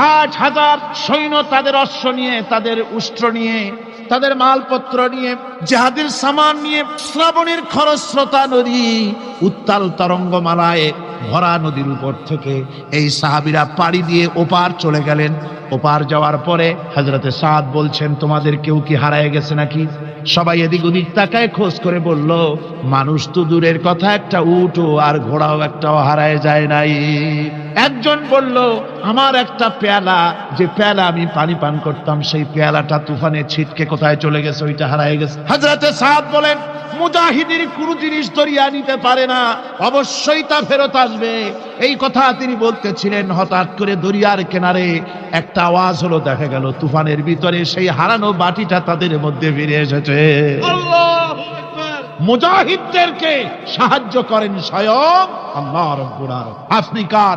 ষাট হাজার সৈন্য তাদের অশ্ব নিয়ে, তাদের উষ্ট্র নিয়ে, তাদের মালপত্র নিয়ে, জাহাদের সামান নিয়ে, শ্রাবণের খরস্রোতা নদী, উত্তাল তরঙ্গমালায় ভরা নদীর উপর থেকে এই সাহাবিরা পাড়ি দিয়ে ওপার চলে গেলেন। ওপার যাওয়ার পরে হাজরতে সাদ বলছেন, তোমাদের কেউ কি হারায় গেছে নাকি? সবাই এদিক ওদিক তাকায় খোঁজ করে বলল, মানুষ তো দূরের কথা, একটা উঠো আর ঘোড়াও একটাও হারায় যায় নাই। একজন বলল, আমার একটা পেয়ালা, যে পেয়ালা আমি পানি পান করতাম, সেই পেয়ালাটা তুফানে ছিটকে কোথায় চলে গেছে, ওইটা হারায় গেছে। হাজরাতে সাদ বলেন, মুজাহিদের কোনো জিনিস দরিয়া নিতে পারে না, অবশ্যই তা ফেরত আসবে। এই কথা তিনি বলতেছিলেন হঠাৎ করে দরিয়ার কিনারে একটা আওয়াজ হলো দেখা গেল তুফানের ভিতরে সেই হারানো বাটিটা তাদের মধ্যে ফিরে এসেছে। মুজাহিদদেরকে সাহায্য করেন স্বয়ং আল্লাহ রব্বুল আলামিন। আফ্রিকার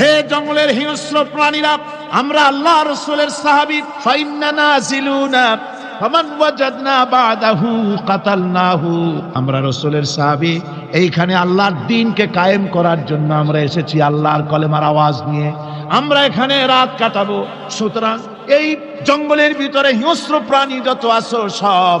হে জঙ্গলের হিংস্র প্রাণীরা, আমরা আল্লাহ রসুলের সাহাবি ফাইন্না নাজিলুনা ফামান ওয়াজাদনা বাদাহু কাতালনাহু। আমরা রসুলের সাহাবি, এইখানে আল্লাহর দিনকে কায়েম করার জন্য আমরা এসেছি আল্লাহর কলেমার আওয়াজ নিয়ে। আমরা এখানে রাত কাটাবো, সুতরাং এই জঙ্গলের ভিতরে হিংস্র প্রাণী যত আছো সব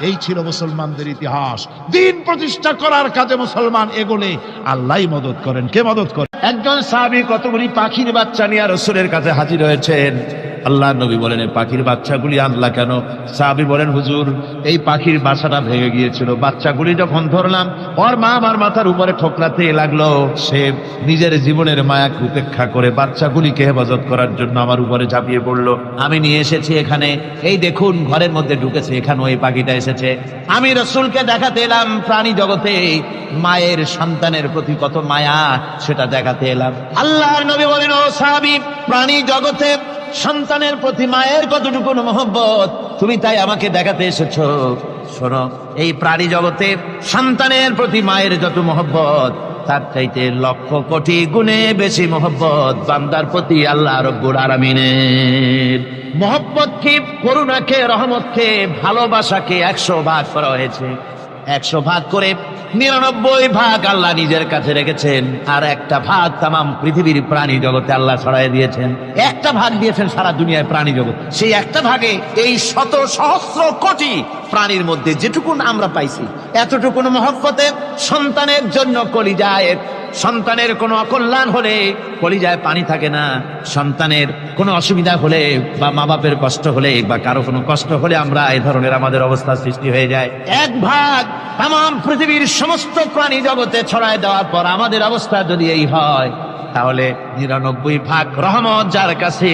এই ছিল মুসলমানদের ইতিহাস। দিন প্রতিষ্ঠা করার কাজে মুসলমান এগোলে আল্লাহ মদত করেন। কে মদত করেন? একজন সাহাবি কতগুলি পাখির বাচ্চা নিয়ে রসুলের কাছে হাজির হয়েছেন। আল্লাহ নবী বলেন এই পাখির বাচ্চাগুলি আনলা কেন? সাহাবি বলেন, হুজুর, এই পাখির বাসাটা ভেঙে গিয়েছিল। বাচ্চাগুলি যখন ধরলাম, ওর মা আমার মাথার উপরে ঠোকরাতে লাগল। সে নিজের জীবনের মায়াকে উপেক্ষা করে বাচ্চাগুলিকে হেফাজত করার জন্য আমার উপরে ঝাঁপিয়ে পড়ল। আমি নিয়ে এসেছি এখানে। এই দেখুন, ঘরের মধ্যে ঢুকেছে। এখানেও এই পাখিটা এসেছে। আমি রসুলকে দেখাতে এলাম প্রাণী জগতে। মায়ের সন্তানের প্রতি কত মায়া, সেটা দেখাতে এলাম। আল্লাহর নবী বলেন, ও সাহাবি, প্রাণী জগতে সন্তানের প্রতি মায়ের কতটুকু মহব্বত? তুমি তাই আমাকে দেখাতে এসেছ। শোনো, এই প্রাণী জগতে সন্তানের প্রতি মায়ের যত মহব্বত, তার চাইতে লক্ষ কোটি গুণে বেশি মহব্বত বান্দার প্রতি আল্লাহ রব্বুর আরামিনের মহব্বতকে, করুণাকে, রহমতকে, ভালোবাসাকে একশো ভাগ করা হয়েছে। একশো ভাগ করে নিরানব্বই ভাগ আল্লাহ নিজের কাছে রেখেছেন, আর একটা ভাগ তামাম পৃথিবীর প্রাণী জগতে আল্লাহ ছড়াই দিয়েছেন। একটা ভাগ দিয়েছেন সারা দুনিয়ায় প্রাণী জগৎ। সেই একটা ভাগে এই শত সহস্র কোটি প্রাণীর মধ্যে যেটুকুন আমরা পাইছি এতটুকুন মহব্বতে সন্তানের জন্য কলিজায় সন্তানের কোনো অকল্যাণ হলে কলিজায় পানি থাকে না, সন্তানের কোনো অসুবিধা হলে বা মা বাপের কষ্ট হলে বা কারও কোনো কষ্ট হলে আমরা এই ধরনের আমাদের অবস্থা সৃষ্টি হয়ে যায়। এক ভাগ তাম পৃথিবীর সমস্ত প্রাণী জগতে ছড়ায় দেওয়ার পর আমাদের অবস্থা যদি এই হয়, তাহলে নিরানব্বই ভাগ রহমত যার কাছে,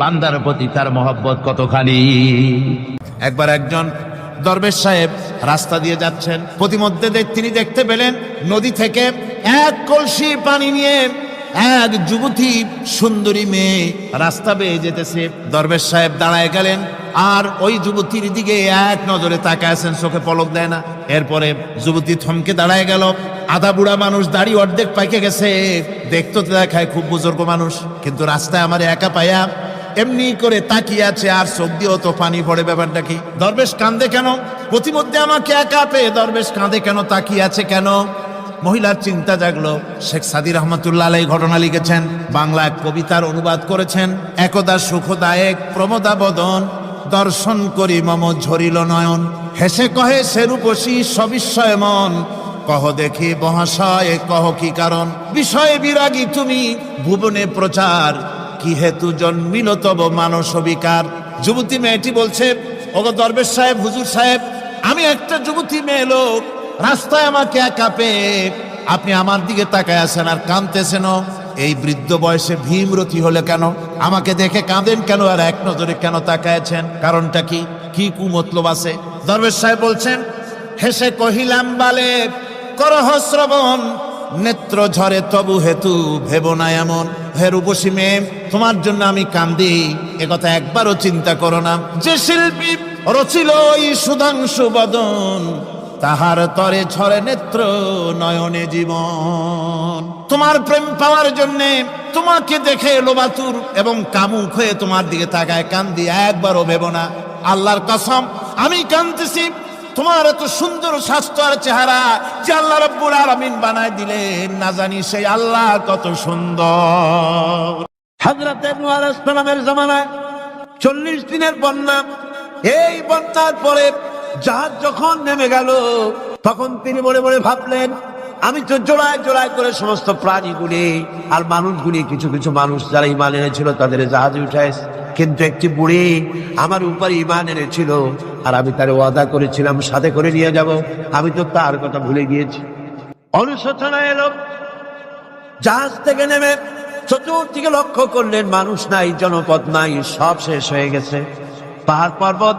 বান্দার প্রতি তার মহব্বত কতখানি? একবার একজন দরবেশ সাহেব রাস্তা দিয়ে যাচ্ছেন। প্রতিমধ্যে তিনি দেখতে পেলেন নদী থেকে এক কলসি পানি নিয়ে এক যুবতী সুন্দরী মেয়ে রাস্তা বেয়ে যেতেছে। দরবেশ সাহেব দাঁড়ায় গেলেন আর ওই যুবতীর দিকে এক নজরে তাকায় আছেন, চোখে পলক দেয় না। এরপরে যুবতী থমকে দাঁড়ায় গেল। আধা বুড়া মানুষ দাড়ি অর্ধেক পাইকে গেছে। দেখতে তো দেখায় খুব বুজুর্গ মানুষ, কিন্তু রাস্তায় আমার একা পায়া এমনি করে তাকিয়ে আছে আর চোখ দিয়েও তো পানি পড়ে ব্যাপারটা কি? দরবেশ কান্দে কেন? প্রতিমধ্যে আমাকে একা পেয়ে দরবেশ কাঁদে কেন? তাকিয়ে আছে কেন? মহিলার চিন্তা জাগলো। শেখ সাদি রহমতুল্লাহ আলাই ঘটনা লিখেছেন, বাংলা কবিতার অনুবাদ করেছেন। একদা সুখদায়ক প্রমোদা বদন, দর্শন করি মম ঝরিল নয়ন। হেসে কহে সেরূপসী সবিস্ময় মন। কহ দেখি মহাশয়, কহ কি কারণ? বিষয়ে বিরাগী তুমি, ভুবনে প্রচার। কি হেতু জন্মিল তব মানস বিকার যুবতী মেয়েটি বলছে, ওগো দরবেশ সাহেব, হুজুর সাহেব, আমি একটা যুবতী মেয়ে লোক। রাস্তায় আমাকে একা পেয়ে আপনি আমার দিকে তাকায় আছেন আর কাঁদতেছেন। এই বৃদ্ধ বয়সে ভীমরতি হলে কেন? আমাকে দেখে কাঁদেন কেন আর এক নজরে কেন তাকায়ছেন? কারণটা কি? কি কুমতলব আছে? দরবেশ সাহেব বলছেন, হেসে কহিলাম, বালে, করহ শ্রবণ, নেত্র ঝরে তবু হেতু ভেব না এমন। হে রূপসী মেয়ে, তোমার জন্য আমি কান্দি একথা একবারও চিন্তা করো না। যে শিল্পী রচিল ওই সুধাংশু বদন তাহার তরে ঝরে নেত্র নয়নে জীবন। তোমার প্রেম পাওয়ার জন্য তোমাকে দেখে লোবাতুর এবং কামুক হয়ে তোমার দিকে তাকায়, কান্দি, একবারও ভেব না। আল্লাহর কসম, আমি কান্দতেছি তোমার এত সুন্দর স্বাস্থ্য আর চেহারা যে আল্লাহ রব্বুল আলামিন বানায় দিলেন, না জানি সেই আল্লাহ কত সুন্দর। হাজরাতে নুয়ালামের জামানায় চল্লিশ দিনের বন্যা, এই বন্যার পরে জাহাজ যখন নেমে গেল, তখন তিনি মনে মনে ভাবলেন, আমি তো জোড়ায় জোড়ায় করে সমস্ত প্রাণীগুলি আর মানুষগুলি, কিছু কিছু মানুষ যারা ইমান এনেছিল তাদের জাহাজে উঠায় কিন্তু একটি বুড়ি আমার উপর ইমান এনেছিল আর আমি তার ওয়াদা করেছিলাম, সাথে করে নিয়ে যাব। আমি তো তার কথা ভুলে গিয়েছি। অনুশোচনা এলো। জাহাজ থেকে নেমে চতুর্দিকে লক্ষ্য করলেন, মানুষ নাই, জনপদ নাই, সব শেষ হয়ে গেছে। পাহাড় পর্বত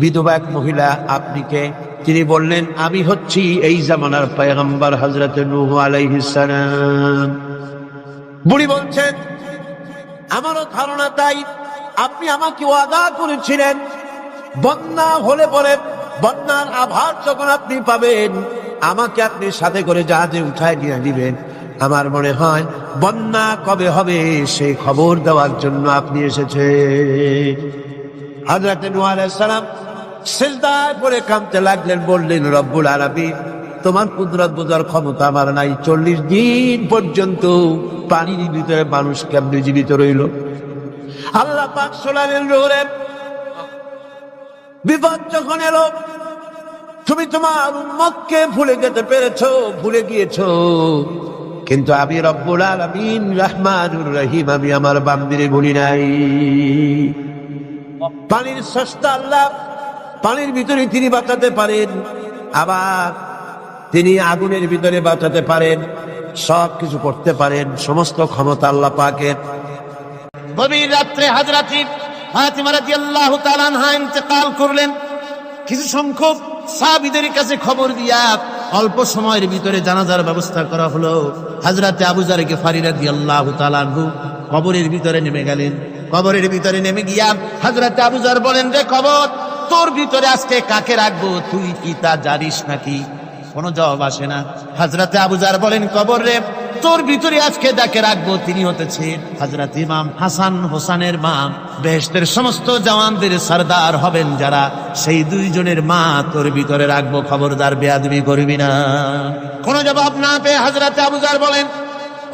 বিধবা এক মহিলা, আপনি কে? তিনি বললেন, আমি হচ্ছি এই জামানার পয়গম্বর হজরত নূহ আলাইহিস সালাম। বুড়ি বলছেন, আমারও ধারণা তাই, আপনি আমাকে ওয়াদা করেছিলেন, বন্যা হলে পরে বন্যার আভার যখন আপনি পাবেন, আমাকে আপনি সাথে করে জাহাজে উঠায় নিয়ে দিবেন আমার মনে হয়, বন্যা কবে হবে সেই খবর দেওয়ার জন্য আপনি এসেছে হাজরাতে সালাম সেজদায় পরে কামতে লাগলেন, বললেন, রব্বুল আরবি তোমার কুদরত বোঝার ক্ষমতা আমার নাই। চল্লিশ দিন পর্যন্ত পানির ভিতরে মানুষ কেমনি জীবিত রইল? আল্লাহ পাক শোনালেন রোহরে বিপদ যখন এলো, তুমি তোমার উম্মতকে ভুলে যেতে পেরেছ, ভুলে গিয়েছ। কিন্তু আমি রব্বুল আলামিন, রহমানুর রহিম, আমি আমার বান্দিরে ভুলি নাই। পানির সস্তা আল্লাহ, পানির ভিতরে তিনি বাঁচাতে পারেন। আবার তিনি আগুনের ভিতরে বাঁচাতে পারেন, সব কিছু করতে পারেন, সমস্ত ক্ষমতা আল্লাহ পাকের। গভীর রাত্রে হাজরাতি ফাতিমা রাদিয়াল্লাহু তাআলা আনহা ইন্তেকাল করলেন। কিছু সংখ্যক সাহাবীদের কাছে খবর দিয়া অল্প সময়ের ভিতরে জানাজার ব্যবস্থা করা হলো। হাজরাতে আবু জার গেফারি রাদিয়াল্লাহু তাআলা আনহু কবরের ভিতরে নেমে গেলেন। কবরের ভিতরে নেমে গিয়া হাজরাতে আবু জার বলেন, রে কবর, তোর ভিতরে আজকে কাকে রাখব? তুই কি তা জানিস নাকি? কোনো জবাব আসে না। হাজরাতে আবুজার বলেন, কবর রে, তোর ভিতরে আজকে যাকে রাখব তিনি হতেছে হাজরাত ইমাম হাসান হোসানের মা। বেহেশতের সমস্ত জওয়ানদের সর্দার হবেন যারা। সেই দুইজনের মা তোর ভিতরে রাখব। খবরদার বেয়াদবি করবি না। কোনো জবাব না পেয়ে হাজরাতে আবুজার বলেন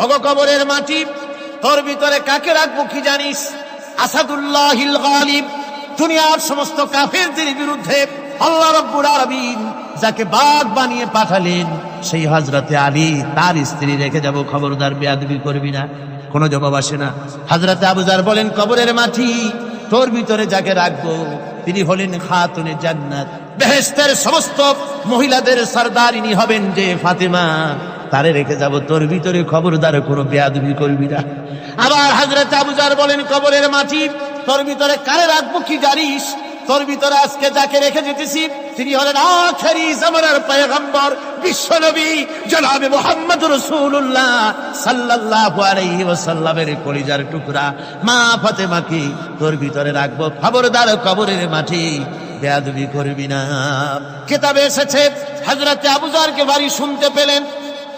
অগ কবরের মাটি, তোর ভিতরে কাকে রাখব কি জানিস? আসাদুল্লাহিল গালিব, দুনিয়ার সমস্ত কাফেরদের বিরুদ্ধে আল্লাহ রব্বুল আলামিন যাকে বাঘ বানিয়ে পাঠালেন, সেই হজরতে আলী তার স্ত্রী রেখে যাব, খবরদার বেয়াদবি করবি না। কোনো জবাব আসে না। হজরতে আবুজার বলেন, কবরের মাটি, তোর ভিতরে যাকে রাখব? তিনি হলেন খাতুনে জান্নাত। বেহেস্তের সমস্ত মহিলাদের সর্দারিনী হবেন যে ফাতেমা। তারে রেখে যাব, তোর ভিতরে খবরদার কোনো বেয়াদবি করবি না। আবার হাজরত আবুজার বলেন, কবরের মাটি, তোর ভিতরে কারে রাখব কি জানিস? তোর ভিতরে আজকে যাকে রেখে যেতেছি, তিনি হলেন আখেরি জামানার পয়গম্বর বিশ্বনবী জনাবে মোহাম্মদ রাসূলুল্লাহ সাল্লাল্লাহু আলাইহি ওয়াসাল্লামের কলিজার টুকরা। মা ফাতেমাকে তোর ভিতরে রাখব খবরদার কবরের মাটি, বেয়াদবি করবি না। কিতাবে এসেছে হযরত আবুজারকে বাড়ি শুনতে পেলেন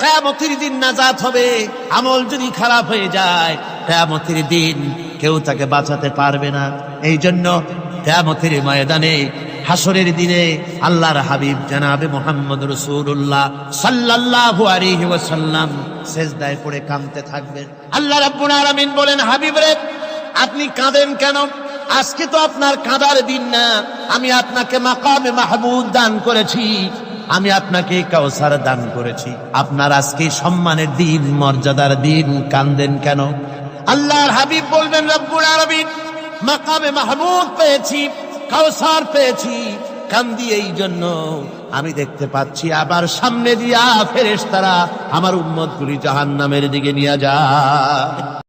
কেয়ামতির দিন নাজাত হবে, আমল যদি খারাপ হয়ে যায়, কেয়ামতির দিন কেউ তাকে বাঁচাতে পারবে না। এই জন্য কেয়ামতির ময়দানে, হাসরের দিনে আল্লাহর হাবিব জানাবে মোহাম্মদ রসুল্লাহ সাল্লাল্লাহু আলাইহি ওয়াসাল্লাম সেজদায় পড়ে কাঁদতে থাকবেন। আল্লাহ রাব্বুল আলামিন বলেন, হাবিব রে, আপনি কাঁদেন কেন? আজকে তো আপনার কাঁদার দিন না। আমি আপনাকে মাকামে মাহমুদ দান করেছি। আমি আপনাকে কাউসার দান করেছি। আপনার আজকে সম্মানের দিন, মর্যাদার দিন। কান্দেন কেন? আল্লাহর হাবিব বলবেন, রব্বুল আলামিন, মাকামে মাহমুদ পেয়েছি, কাউসার পেয়েছি। কান্দি এই জন্য। আমি দেখতে পাচ্ছি, আবার সামনে দিয়া ফেরেশতারা আমার উম্মত গুলি জাহান্নামের দিকে নিয়ে যায়।